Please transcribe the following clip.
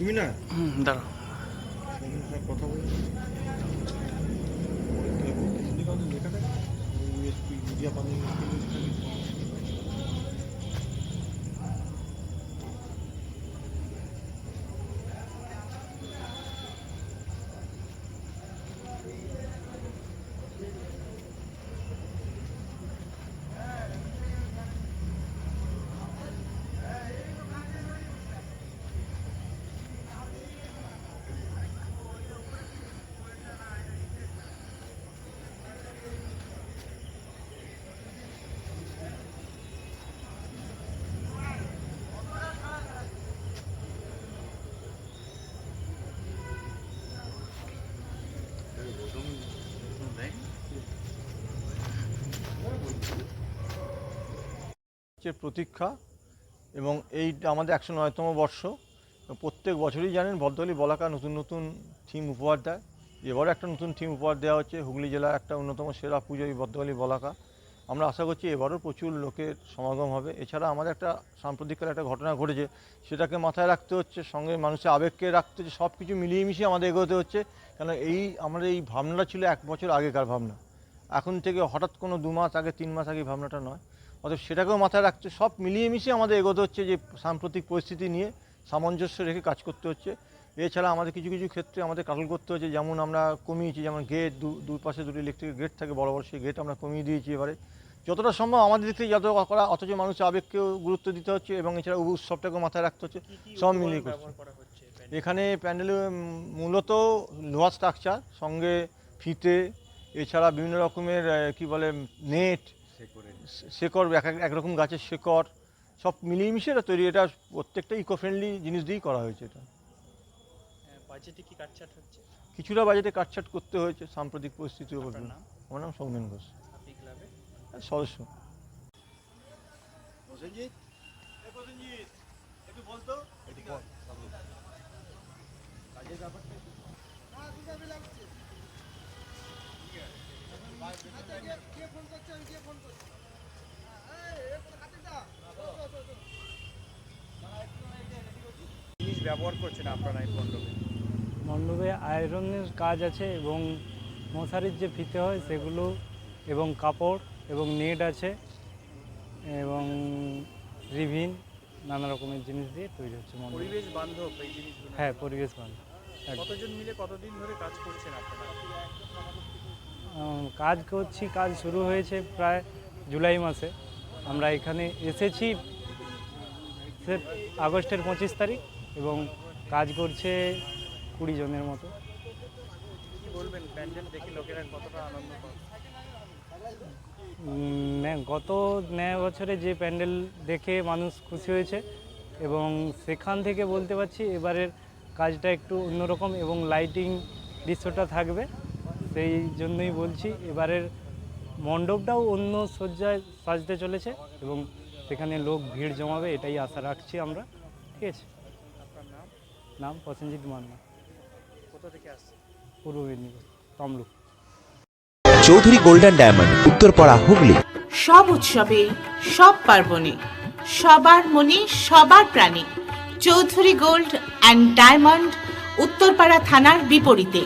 দাঁড়াও হুম দাঁড়াও। কথা লেখাটা হচ্ছে প্রতীক্ষা এবং এই আমাদের একশো নয়তম বর্ষ। প্রত্যেক বছরই জানেন ভদ্রলি বলাকা নতুন নতুন থিম উপহার দেয়। এবারও একটা নতুন থিম উপহার দেওয়া হচ্ছে, হুগলি জেলার একটা অন্যতম সেরা পুজো এই ভদ্রলি বলাকা। আমরা আশা করছি এবারও প্রচুর লোকের সমাগম হবে। এছাড়া আমাদের একটা সাম্প্রতিককালে একটা ঘটনা ঘটেছে, সেটাকে মাথায় রাখতে হচ্ছে, সঙ্গে মানুষের আবেগকে রাখতে হচ্ছে সব কিছু মিলিয়ে মিশিয়ে আমাদের এগোতে হচ্ছে। কেন এই আমাদের এই ভাবনাটা ছিল এক বছর আগেকার ভাবনা। এখন থেকে হঠাৎ কোনো দু মাস আগে, তিন মাস আগে ভাবনাটা নয়। অতএব সেটাকেও মাথায় রাখতে সব মিলিয়ে মিশিয়ে আমাদের এগোতে হচ্ছে যে সাম্প্রতিক পরিস্থিতি নিয়ে সামঞ্জস্য রেখে কাজ করতে হচ্ছে। এছাড়া আমাদের কিছু কিছু ক্ষেত্রে আমাদের কাটল করতে হচ্ছে যেমন আমরা কমিয়েছি যেমন গেট দু দুই পাশে দুটো ইলেকট্রিক গেট থাকে বড় বড় সেই গেট আমরা কমিয়ে দিয়েছি এবারে। যতটা সম্ভব আমাদের দিক থেকে যত করা অথচ মানুষের আবেগকেও গুরুত্ব দিতে হচ্ছে এবং এছাড়া উৎসবটাকেও মাথায় রাখতে হচ্ছে। সব মিলিয়ে করছে। এখানে প্যান্ডেলে মূলত লোহার স্ট্রাকচার সঙ্গে ফিতে এছাড়া বিভিন্ন রকমের কি বলে নেট শেকড় এক এক- একরকম গাছের শেকড় সব মিলিয়ে মিশিয়ে এটা তৈরি এটা প্রত্যেকটা ইকো ফ্রেন্ডলি জিনিস দিয়েই করা হয়েছে এটা। বাজেটে কি কাটছাট হচ্ছে? কিছুটা বাজেটে কাটছাট করতে হয়েছে সাম্প্রতিক পরিস্থিতি উপর আমার নাম সৌমেন ঘোষ। সদস্য। জিনিস ব্যবহার করছেন আপনারা এই মণ্ডপে? মণ্ডপে আয়রনের কাজ আছে এবং মশারির যে ফিতে হয় সেগুলো এবং কাপড় এবং নেট আছে এবং রিভিন নানা রকমের জিনিস দিয়ে তৈরি হচ্ছে মণ্ডপ। পরিবেশ বান্ধব এই জিনিসগুলো। হ্যাঁ পরিবেশ বান্ধব কতজন মিলে কতদিন ধরে কাজ করছেন আপনারা? কাজ করছি কাজ শুরু হয়েছে প্রায় জুলাই মাসে। আমরা এখানে এসেছি আগস্টের পঁচিশ তারিখ এবং কাজ করছে কুড়ি জনের মতো। গত ন্যায় বছরে যে প্যান্ডেল দেখে মানুষ খুশি হয়েছে এবং সেখান থেকে বলতে পারছি এবারের কাজটা একটু অন্যরকম এবং লাইটিং দৃশ্যটা থাকবে। সেই জন্যই বলছি এবারের মণ্ডপটাও অন্য সজ্জায় সাজতে চলেছে এবং সেখানে লোক ভিড় জমাবে এটাই আশা রাখছি আমরা ঠিক আছে? আপনার নাম নাম প্রসেনজিৎ মান্না। কোথা থেকে আসছে Purba Medinipur Tamluk. Chowdhury golden diamond Uttarpara Hooghly. সব উৎসবে সব পার্বণে সবার মনে সবার প্রাণে Chowdhury gold and diamond Uttarpara থানার বিপরীতে।